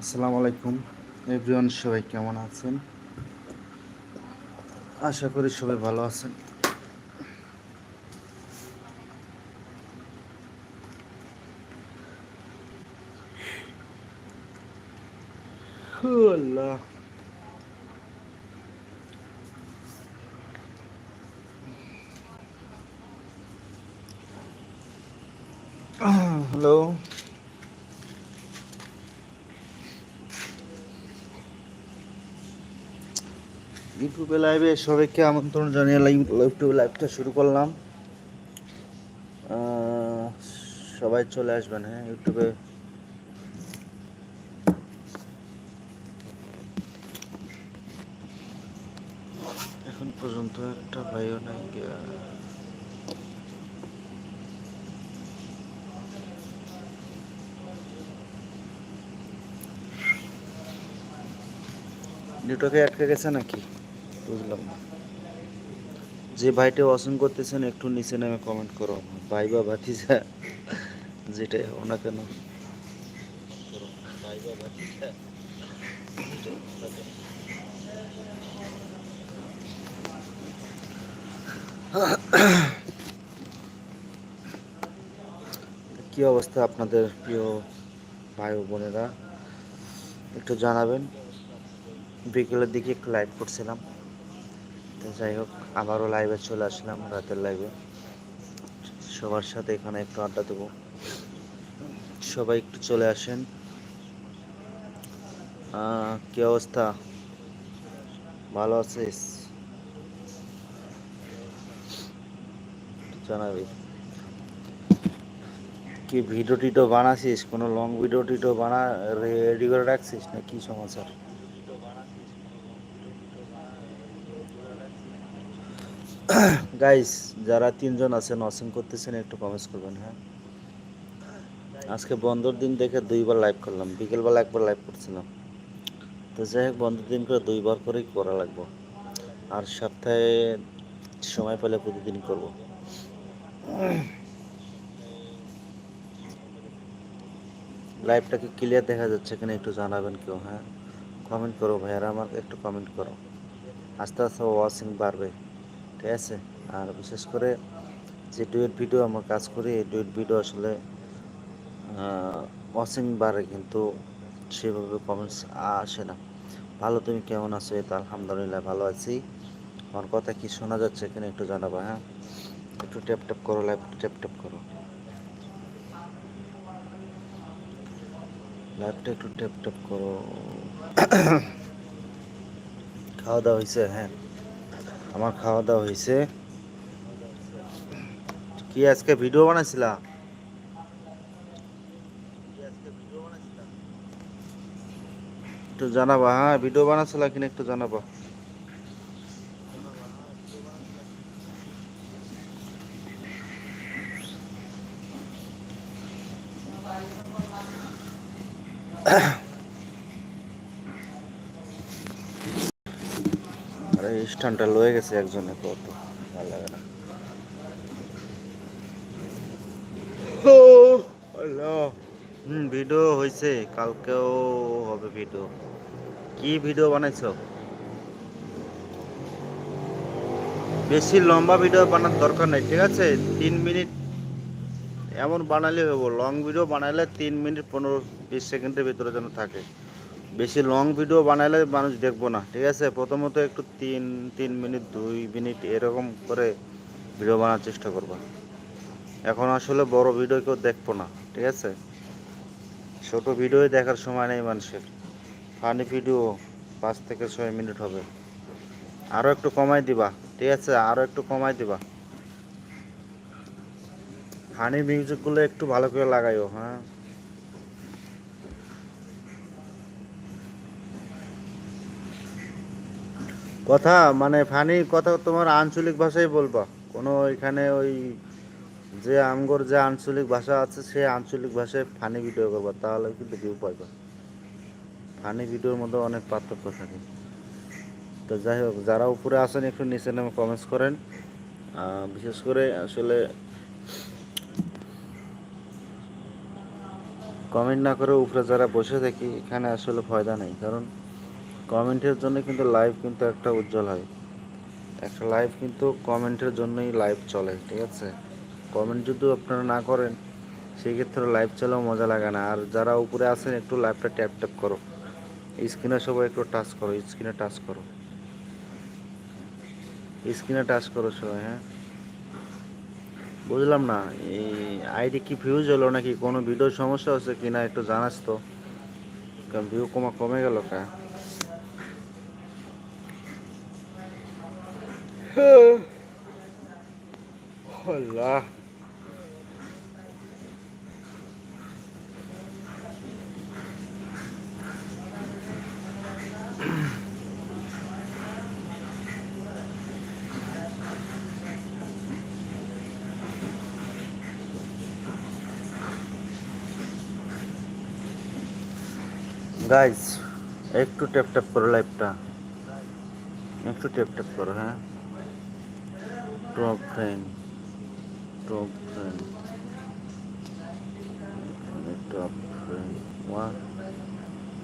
আসসালামু আলাইকুম। এভরিওয়ান সবাই কেমন আছেন? আশা করি সবাই ভালো আছেন। আল্লাহ। হ্যালো। ইউটিউবে লাইভে সবাইকে আমন্ত্রণ জানিয়ে লাইভ ইউটিউবে লাইভটা শুরু করলাম। সবাই চলে আসবেন হ্যাঁ ইউটিউবে এখন পর্যন্ত একটা ভাইও নাই। নেটওয়ার্কে আটকে গেছে নাকি? বুঝলাম না। যে ভাইটা অসম করতেছেন, একটু নিচে নামে কমেন্ট করো। ভাই বা ভাতিজা যেটাই হোক না কেন। কি অবস্থা আপনাদের প্রিয় ভাই বোনেরা? একটু জানাবেন। বিকেলের দিকে একটু লাইভ করছিলাম। তো যাই হোক, আবারও লাইভে চলে আসলাম রাতের লাইভে সবার সাথে এখানে একটু আড্ডা দেবো। সবাই একটু চলে আসেন। কি অবস্থা? ভালো আছিস? জানাবি। কি ভিডিও টিডিও বানাছিস? কোনো লং ভিডিও টিডিও বানা রেডি করে রাখছিস? না কি সমাচার? গাইস যারা তিনজন আছেন, অসীম করতেছেন, একটু কমেন্টস করবেন হ্যাঁ? আজকে বন্ধর দিন দেখে দুইবার লাইভ করলাম। বিকেলবেলা একবার লাইভ করছিলাম। তো যাই হোক, বন্ধর দিন করে দুইবার করেই করা লাগবো। আর সপ্তাহে সময় পেলে প্রতিদিন করব। লাইভটা ক্লিয়ার দেখা যাচ্ছে কিনা একটু জানাবেন কেউ হ্যাঁ? কমেন্ট করো ভাইয়ারা আমাকে একটু কমেন্ট করো। আস্তে আস্তে ওয়াচিং বাড়বে। ঠিক আছে। আর বিশেষ করে যে ডুয়েট ভিডিও আমরা কাজ করি, এই ডুয়েট ভিডিও আসলে ওয়াচিং বাড়ে কিন্তু সেভাবে কমেন্টস আসে না। ভালো, তুমি কেমন আছো? তো আলহামদুলিল্লাহ ভালো আছি। আমার কথা কি শোনা যাচ্ছে এখানে একটু জানাবা হ্যাঁ? একটু ট্যাপ ট্যাপ করো লাইভ ট্যাপ ট্যাপ করো। লাইভটা একটু ট্যাপ ট্যাপ করো। খাওয়া দাওয়া হয়েছে হ্যাঁ? আমার খাওয়া দাওয়া হয়েছে। কি আজকে ভিডিও বানাইছিলা? একটু জানাবা হ্যাঁ? ভিডিও বানাচ্ছিলা কিনা একটু জানাবা। আরে স্ট্যান্ডটা লয়ে গেছে একজনে কত ভালো লাগে না। ভিডিও হয়েছে কালকেও হবে ভিডিও। কি ভিডিও বানাইছো? বেশি লম্বা ভিডিও বানার দরকার নেই, ঠিক আছে? তিন মিনিট এমন বানালে হব লং ভিডিও বানাইলে তিন মিনিট পনেরো বিশ সেকেন্ডের ভিতরে যেন থাকে। বেশি লং ভিডিও বানাইলে মানুষ দেখব না, ঠিক আছে? প্রথমত একটু তিন তিন মিনিট, দুই মিনিট এরকম করে ভিডিও বানার চেষ্টা করবা। এখন আসলে বড় ভিডিও কেউ দেখব না, ঠিক আছে? ছোট ভিডিও দেখার সময় নেই মানুষের। ফানি ভিডিও পাঁচ থেকে ছয় মিনিট হবে। আরও একটু কমাই দিবা, ঠিক আছে? আরও একটু কমাই দিবা। ফানি মিউজিকগুলো একটু ভালো করে লাগাইও হ্যাঁ? কথা মানে ফানি কথা তোমার আঞ্চলিক ভাষায় বলবা। কোনো এখানে ওই যে আমগর যে আঞ্চলিক ভাষা আছে সেই আঞ্চলিক ভাষায় ফানি ভিডিও করবা, তাহলে কিন্তু ভিউ পাইবা। ফানি ভিডিওর মধ্যে অনেক পার্থক্য থাকে। তো যাই হোক, যারা উপরে আসেন একটু নিচে নামে কমেন্টস করেন। বিশেষ করে আসলে কমেন্ট না করে উপরে যারা বসে থাকি, এখানে আসলে ফায়দা নেই। কারণ কমেন্টের জন্য কিন্তু লাইভ কিন্তু একটা উজ্জ্বল হয়। একটা লাইভ কিন্তু কমেন্টের জন্যই লাইভ চলে, ঠিক আছে? কমেন্ট যদি আপনারা না করেন সেই ক্ষেত্রে লাইভ চলেও মজা লাগে না। আর যারা উপরে আছেন, একটু লাইভটা ট্যাপ ট্যাপ করো। স্ক্রিনে সবাই একটু টাচ করো স্ক্রিনে টাচ করো। স্ক্রিনে টাচ করো সবাই হ্যাঁ? বুঝলাম না, এই আইডি কি ফিউজ হলো নাকি? কোনো ভিডিও সমস্যা হচ্ছে কি না একটু জানাস তো। কারণ ভিউ কমা, কমে গেল কা। আল্লাহ। গাইস একটু ট্যাপ ট্যাপ করো লাইভটা একটু ট্যাপ ট্যাপ করো হ্যাঁ? top friend top friend top friend one